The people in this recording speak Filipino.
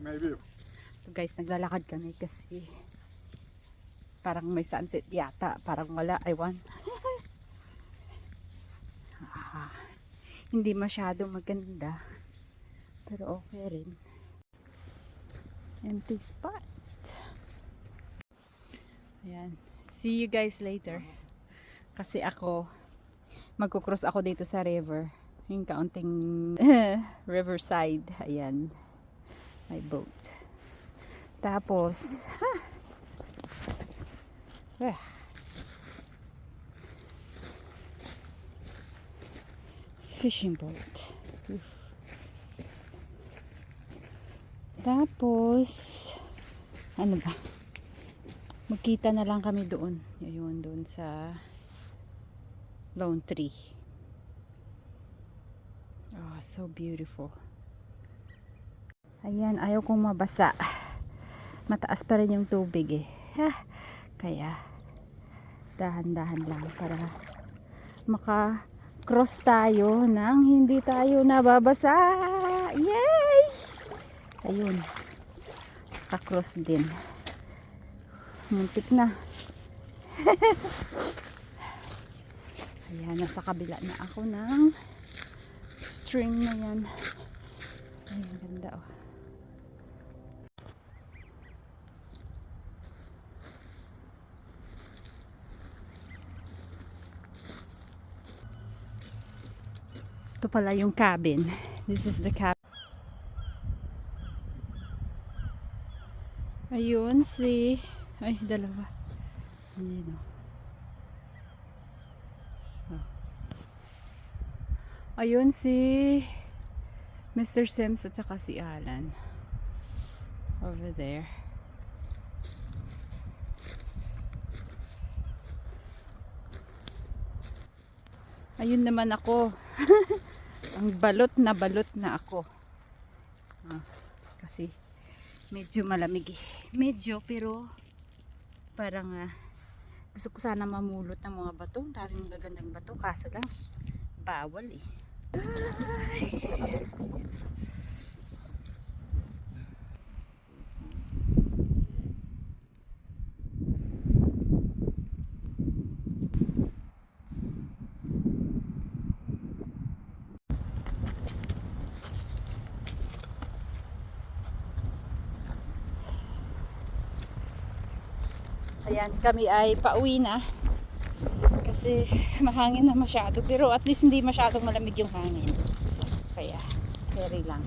maybe. So guys, naglalakad kami kasi parang may sunset yata. Parang wala, ewan. ah, hindi masyado maganda. Pero okay rin. Empty spot. Ayan. See you guys later. Kasi ako, magkukross ako dito sa river. Yung kaunting riverside. Ayan. My boat. Tapos, ha! Ah. Fishing boat. Oof. Tapos, ano ba? Magkita na lang kami doon. Ayun, doon sa Lone Tree. Oh, so beautiful. Ayan, ayaw kong mabasa. Mataas pa rin yung tubig eh. Ha, kaya, dahan-dahan lang para maka-cross tayo nang hindi tayo nababasa. Yay! Ayun. Ka-cross din. Muntik na. Ayan, nasa kabila na ako ng stream na yan. Ay, ganda oh. Ito pala yung cabin. This is the cabin. Ayun si... Ay, dalawa. Ayun oh. Oh. Ayun si Mr. Sims at saka si Alan. Over there. Ayun naman ako. Ang balot na balot na ako. Ah, kasi medyo malamig eh. Medyo pero parang ah, gusto ko sana mamulot ng mga bato. Daming magagandang bato. Kaso lang, bawal eh. Ayan, kami ay pauwi na. Kasi mahangin na masyado. Pero at least hindi masyadong malamig yung hangin. Kaya, carry lang.